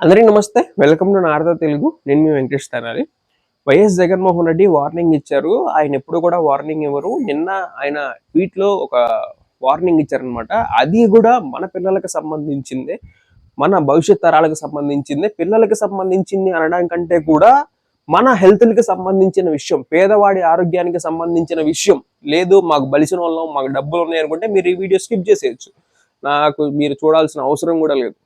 అందరికీ నమస్తే. Welcome to Narada Telugu. నేను మీ వెంకటేష్ తనాలి. వైఎస్ జగన్మోహన్ రెడ్డి వార్నింగ్ ఇచ్చారు. ఆయన ఎప్పుడు కూడా వార్నింగ్ ఇవ్వరు. నిన్న ఆయన ట్వీట్లో ఒక వార్నింగ్ ఇచ్చారనమాట అది కూడా మన పిల్లలకు సంబంధించిందే. మన భవిష్యత్ తరాలకు సంబంధించిందే. పిల్లలకు సంబంధించింది అనడానికంటే కూడా మన హెల్త్కి సంబంధించిన విషయం పేదవాడి ఆరోగ్యానికి సంబంధించిన విషయం. లేదు మాకు బలిసిన వాళ్ళం మాకు డబ్బులు ఉన్నాయి అనుకుంటే మీరు ఈ వీడియో స్కిప్ చేసేయచ్చు. నాకు మీరు చూడాల్సిన అవసరం కూడా లేదు.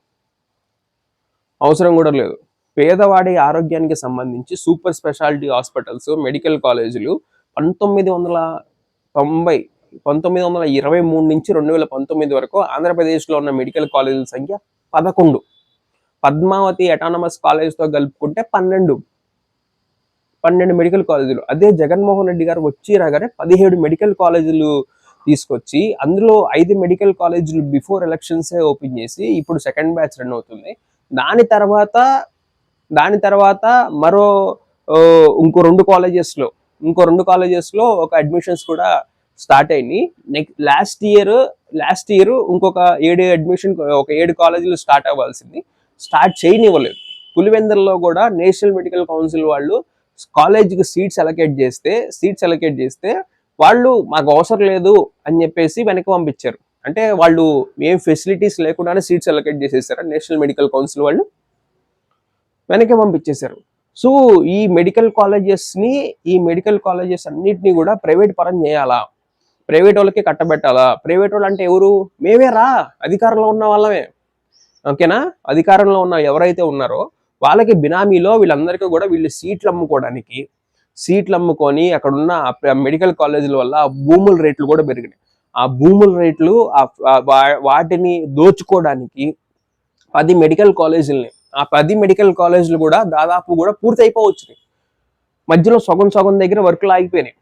అవసరం కూడా లేదు. పేదవాడి ఆరోగ్యానికి సంబంధించి సూపర్ స్పెషాలిటీ హాస్పిటల్స్ మెడికల్ కాలేజీలు పంతొమ్మిది వందల తొంభై పంతొమ్మిది వందల ఇరవై మూడు నుంచి రెండు వేల పంతొమ్మిది వరకు ఆంధ్రప్రదేశ్లో ఉన్న మెడికల్ కాలేజీల సంఖ్య పదకొండు. పద్మావతి అటానమస్ కాలేజ్తో కలుపుకుంటే పన్నెండు. పన్నెండు మెడికల్ కాలేజీలు. అదే జగన్మోహన్ రెడ్డి గారు వచ్చి రాగానే పదిహేడు మెడికల్ కాలేజీలు తీసుకొచ్చి అందులో ఐదు మెడికల్ కాలేజీలు బిఫోర్ ఎలక్షన్సే ఓపెన్ చేసి ఇప్పుడు సెకండ్ బ్యాచ్ రన్ అవుతుంది. దాని తర్వాత దాని తర్వాత మరో ఇంకో రెండు కాలేజెస్లో ఇంకో రెండు కాలేజెస్లో ఒక అడ్మిషన్స్ కూడా స్టార్ట్ అయినాయి. Next last year last year ఇంకొక ఏడు అడ్మిషన్ ఒక ఏడు కాలేజీలు స్టార్ట్ అవ్వాల్సింది. స్టార్ట్ చేయనివ్వలేదు. పులివెందర్లో కూడా నేషనల్ మెడికల్ కౌన్సిల్ వాళ్ళు కాలేజీకి సీట్స్ అలకేట్ చేస్తే సీట్స్ అలకేట్ చేస్తే వాళ్ళు మాకు అవసరం లేదు అని చెప్పేసి వెనక్కి పంపించారు. అంటే వాళ్ళు ఏం ఫెసిలిటీస్ లేకుండానే సీట్స్ అలొకేట్ చేసేసారు? నేషనల్ మెడికల్ కౌన్సిల్ వాళ్ళు వెనకే పంపించేశారు. సో ఈ మెడికల్ కాలేజెస్ని ఈ మెడికల్ కాలేజెస్ అన్నిటిని కూడా ప్రైవేట్ పరం చేయాలా? ప్రైవేట్ వాళ్ళకి కట్టబెట్టాలా? ప్రైవేట్ వాళ్ళు అంటే ఎవరు? మేమే రా అధికారంలో ఉన్న వాళ్ళమే. ఓకేనా అధికారంలో ఉన్న ఎవరైతే ఉన్నారో వాళ్ళకి బినామీలో వీళ్ళందరికీ కూడా వీళ్ళు సీట్లు అమ్ముకోవడానికి సీట్లు అమ్ముకొని అక్కడున్న మెడికల్ కాలేజీల వల్ల భూముల రేట్లు కూడా పెరిగినాయి. ఆ భూముల రేట్లు వాటిని దోచుకోవడానికి పది మెడికల్ కాలేజీలని ఆ పది మెడికల్ కాలేజీలు కూడా దాదాపు కూడా పూర్తి అయిపోవచ్చు మధ్యలో సగం సగం దగ్గర వర్క్లు ఆగిపోయినాయి.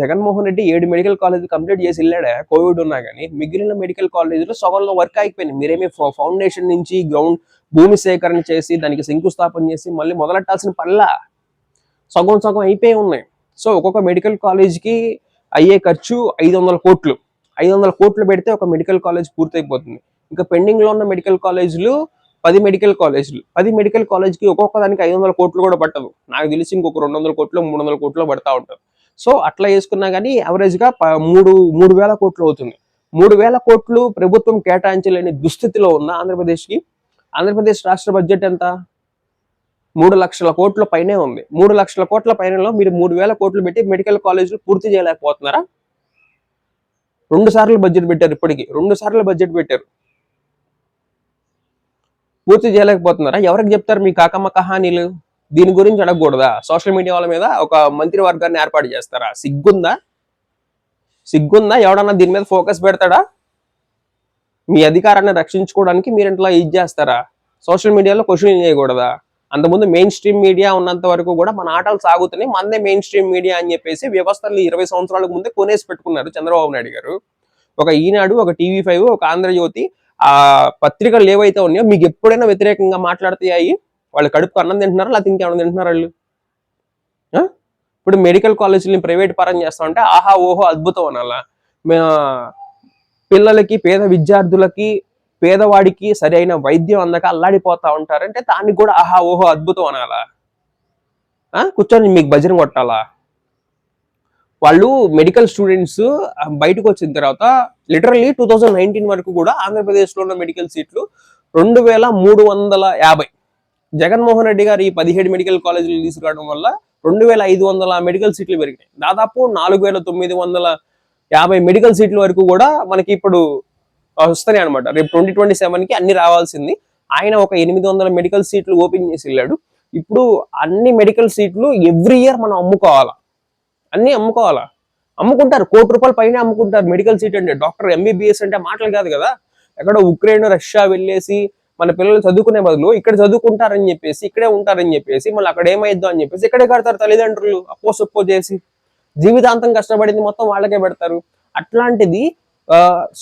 జగన్మోహన్ రెడ్డి ఏడు మెడికల్ కాలేజ్ కంప్లీట్ చేసి వెళ్ళాడే? కోవిడ్ ఉన్నా కానీ మిగిలిన మెడికల్ కాలేజీలో సగంలో వర్క్ అయిపోయినాయి మీరేమి ఫౌండేషన్ నుంచి గ్రౌండ్ భూమి సేకరణ చేసి దానికి శంకుస్థాపన చేసి మళ్ళీ మొదలెట్టాల్సిన పనిలా? సగం సగం అయిపోయి ఉన్నాయి. సో ఒక్కొక్క మెడికల్ కాలేజ్కి అయ్యే ఖర్చు ఐదు వందల కోట్లు. ఐదు వందల కోట్లు పెడితే ఒక మెడికల్ కాలేజ్ పూర్తయిపోతుంది. ఇంకా పెండింగ్లో ఉన్న మెడికల్ కాలేజీలు పది మెడికల్ కాలేజీలు. పది మెడికల్ కాలేజ్కి ఒక్కొక్క దానికి ఐదు వందల కోట్లు కూడా పట్టదు నాకు తెలిసి ఇంకొక రెండు వందల కోట్లు మూడు వందల కోట్లు పడతా ఉంటుంది సో అట్లా వేసుకున్నా కానీ యావరేజ్ మూడు మూడు వేల కోట్లు అవుతుంది. మూడు వేల కోట్లు ప్రభుత్వం కేటాయించలేని దుస్థితిలో ఉన్న ఆంధ్రప్రదేశ్కి. ఆంధ్రప్రదేశ్ రాష్ట్ర బడ్జెట్ ఎంత? మూడు లక్షల కోట్ల పైనే ఉంది. మూడు లక్షల కోట్ల పైనలో మీరు మూడు వేల కోట్లు పెట్టి మెడికల్ కాలేజీలు పూర్తి చేయలేకపోతున్నారా? రెండు సార్లు బడ్జెట్ పెట్టారు ఇప్పటికి. రెండు సార్లు బడ్జెట్ పెట్టారు. పూర్తి చేయలేకపోతున్నారా? ఎవరికి చెప్తారు మీ కాకమ్మ కహానీలు? దీని గురించి అడగకూడదా? సోషల్ మీడియా వాళ్ళ మీద ఒక మంత్రి వర్గాన్ని ఏర్పాటు చేస్తారా? సిగ్గుందా? సిగ్గుందా? ఎవడన్నా దీని మీద ఫోకస్ పెడతాడా? మీ అధికారాన్ని రక్షించుకోవడానికి మీరు ఇంట్లో ఇది చేస్తారా? సోషల్ మీడియాలో క్వశ్చన్ చేయకూడదా? అంతకుముందు మెయిన్ స్ట్రీమ్ మీడియా ఉన్నంత వరకు కూడా మన ఆటలు సాగుతున్నాయి. మందే మెయిన్ స్ట్రీమ్ మీడియా అని చెప్పేసి వ్యవస్థలు ఇరవై సంవత్సరాలకు ముందే కొనేసి పెట్టుకున్నారు చంద్రబాబు నాయుడు గారు. ఒక ఈనాడు ఒక టీవీ ఫైవ్ ఒక ఆంధ్రజ్యోతి ఆ పత్రికలు ఏవైతే ఉన్నాయో మీకు ఎప్పుడైనా వ్యతిరేకంగా మాట్లాడతాయి? వాళ్ళు కడుపుకు అన్నం తింటున్నారా? లేకపోతే ఇంకేమన్నా తింటున్నారా వాళ్ళు? ఇప్పుడు మెడికల్ కాలేజీని ప్రైవేట్ పరం చేస్తా ఉంటే ఆహా ఓహో అద్భుతం అనాలా? పిల్లలకి పేద విద్యార్థులకి పేదవాడికి సరైన వైద్యం అందక అల్లాడిపోతా ఉంటారంటే దానికి కూడా ఆహా ఓహో అద్భుతం అనాలా? కూర్చొని మీకు భజన కొట్టాలా? వాళ్ళు మెడికల్ స్టూడెంట్స్ బయటకు వచ్చిన తర్వాత లిటరల్లీ టూ థౌజండ్ నైన్టీన్ వరకు కూడా ఆంధ్రప్రదేశ్లో ఉన్న మెడికల్ సీట్లు రెండు వేల మూడు వందల యాభై. జగన్మోహన్ రెడ్డి గారు ఈ పదిహేడు మెడికల్ కాలేజీలు తీసుకురావడం వల్ల రెండు వేల ఐదు వందల మెడికల్ సీట్లు పెరిగినాయి. దాదాపు నాలుగు వేల తొమ్మిది వందల యాభై మెడికల్ సీట్ల వరకు కూడా మనకి ఇప్పుడు వస్తున్నాయి అనమాట రేపు ట్వంటీ ట్వంటీ సెవెన్కి అన్ని రావాల్సింది. ఆయన ఒక ఎనిమిది వందల మెడికల్ సీట్లు ఓపెన్ చేసి వెళ్ళాడు. ఇప్పుడు అన్ని మెడికల్ సీట్లు ఎవ్రీ ఇయర్ మనం అమ్ముకోవాలా? అన్ని అమ్ముకోవాలా? అమ్ముకుంటారు. కోటి రూపాయల పైన అమ్ముకుంటారు మెడికల్ సీట్ అంటే. డాక్టర్ ఎంబీబీఎస్ అంటే మాటలు కాదు కదా? ఎక్కడ ఉక్రెయిన్ రష్యా వెళ్ళేసి మన పిల్లలు చదువుకునే బదులు ఇక్కడ చదువుకుంటారని చెప్పేసి ఇక్కడే ఉంటారని చెప్పేసి మళ్ళీ అక్కడ ఏమైద్దాం అని చెప్పేసి ఇక్కడే కడతారు తల్లిదండ్రులు. అప్పో సొప్పో చేసి. జీవితాంతం కష్టపడింది మొత్తం వాళ్ళకే పెడతారు. అట్లాంటిది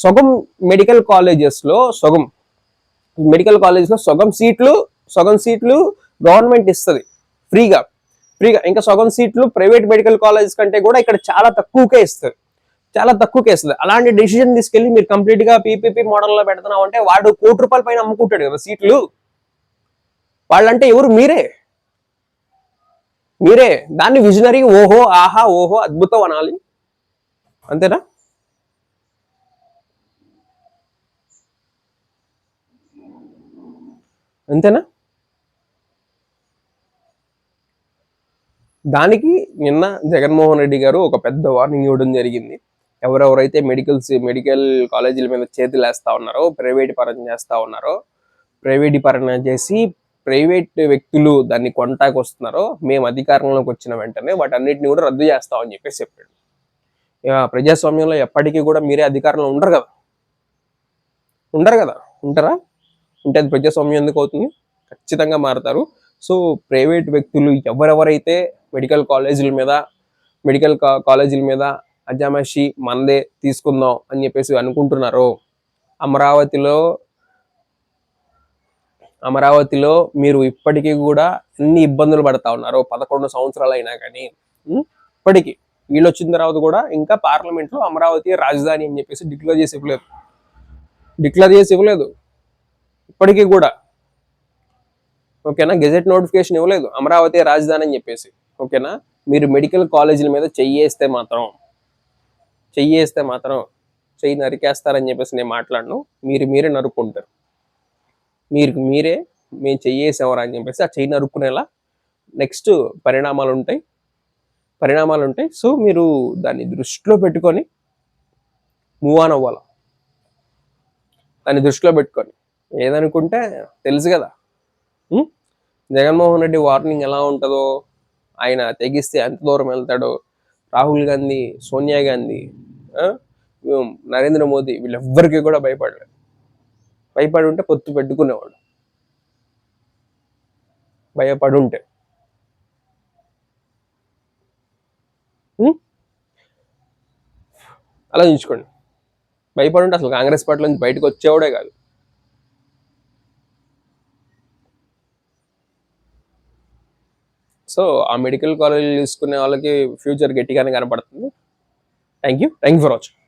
సగం మెడికల్ కాలేజెస్లో సగం మెడికల్ కాలేజెస్లో సొగం సగం సీట్లు సగం సీట్లు గవర్నమెంట్ ఇస్తుంది. ఫ్రీగా ఫ్రీగా. ఇంకా సగం సీట్లు ప్రైవేట్ మెడికల్ కాలేజ్ కంటే కూడా ఇక్కడ చాలా తక్కువకే ఇస్తారు చాలా తక్కువకే ఇస్తుంది. అలాంటి డెసిషన్ తీసుకెళ్ళి మీరు కంప్లీట్గా పీపీపీ మోడల్లో పెడుతున్నాం అంటే వాడు కోటి రూపాయల పైన అమ్ముకుంటాడు కదా సీట్లు. వాళ్ళంటే ఎవరు? మీరే. మీరే. దాన్ని విజనరీ ఓహో ఆహా ఓహో అద్భుతం అనాలి. అంతేనా? అంతేనా? దానికి నిన్న జగన్మోహన్ రెడ్డి గారు ఒక పెద్ద వార్నింగ్ ఇవ్వడం జరిగింది. ఎవరెవరైతే మెడికల్స్ మెడికల్ కాలేజీల మీద చేతులు వేస్తా ఉన్నారో ప్రైవేట్ పరం చేస్తా ఉన్నారో ప్రైవేట్ పరం చేసి ప్రైవేట్ వ్యక్తులు దాన్ని కొంటాకి వస్తున్నారో మేము అధికారంలోకి వచ్చిన వెంటనే వాటన్నిటిని కూడా రద్దు చేస్తామని చెప్పేసి చెప్పాడు. ఇక ప్రజాస్వామ్యంలో ఎప్పటికీ కూడా మీరే అధికారంలో ఉండరు కదా? ఉండరు కదా? ఉంటారా? ఉంటే అది ప్రజాస్వామ్యం ఎందుకు అవుతుంది? ఖచ్చితంగా మారుతారు. సో ప్రైవేట్ వ్యక్తులు ఎవరెవరైతే మెడికల్ కాలేజీల మీద మెడికల్ కా- కాలేజీల మీద అజామాషి మందే తీసుకుందాం అని చెప్పేసి అనుకుంటున్నారో అమరావతిలో అమరావతిలో మీరు ఇప్పటికీ కూడా ఎన్ని ఇబ్బందులు పడతా ఉన్నారు పదకొండు సంవత్సరాలు అయినా కానీ ఇప్పటికీ. వీళ్ళు వచ్చిన తర్వాత కూడా ఇంకా పార్లమెంట్లో అమరావతి రాజధాని అని చెప్పేసి డిక్లేర్ చేసి ఇవ్వలేదు. డిక్లేర్ చేసి ఇవ్వలేదు. ఇప్పటికీ కూడా. ఓకేనా? గెజెట్ నోటిఫికేషన్ ఇవ్వలేదు. అమరావతి రాజధాని అని చెప్పేసి. ఓకేనా? మీరు మెడికల్ కాలేజీల మీద చెయ్యేస్తే మాత్రం చెయ్యేస్తే మాత్రం చెయ్యి నరికేస్తారని చెప్పేసి నేను మాట్లాడను. మీరు మీరే నరుక్కుంటారు. మీరు మీరే మేము చెయ్యేసేవరా అని చెప్పేసి ఆ చెయ్యి నరుక్కునేలా నెక్స్ట్ పరిణామాలు ఉంటాయి. పరిణామాలు ఉంటాయి. సో మీరు దాన్ని దృష్టిలో పెట్టుకొని మూవ్ ఆన్ అవ్వాలి? దాన్ని దృష్టిలో పెట్టుకొని. ఏదనుకుంటే తెలుసు కదా. జగన్మోహన్ రెడ్డి వార్నింగ్ ఎలా ఉంటుందో ఆయన తెగిస్తే ఎంత దూరం వెళ్తాడో రాహుల్ గాంధీ సోనియా గాంధీ నరేంద్ర మోదీ వీళ్ళెవ్వరికి కూడా భయపడలేదు. భయపడి ఉంటే పొత్తు పెట్టుకునేవాడు భయపడి ఉంటే అలా చూసుకోండి భయపడి ఉంటే అసలు కాంగ్రెస్ పార్టీ నుంచి బయటకు వచ్చేవాడే కాదు. సో ఆ మెడికల్ కాలేజ్ తీసుకునే వాళ్ళకి ఫ్యూచర్ గట్టిగానే కనపడుతుంది. Thank you thank you for watching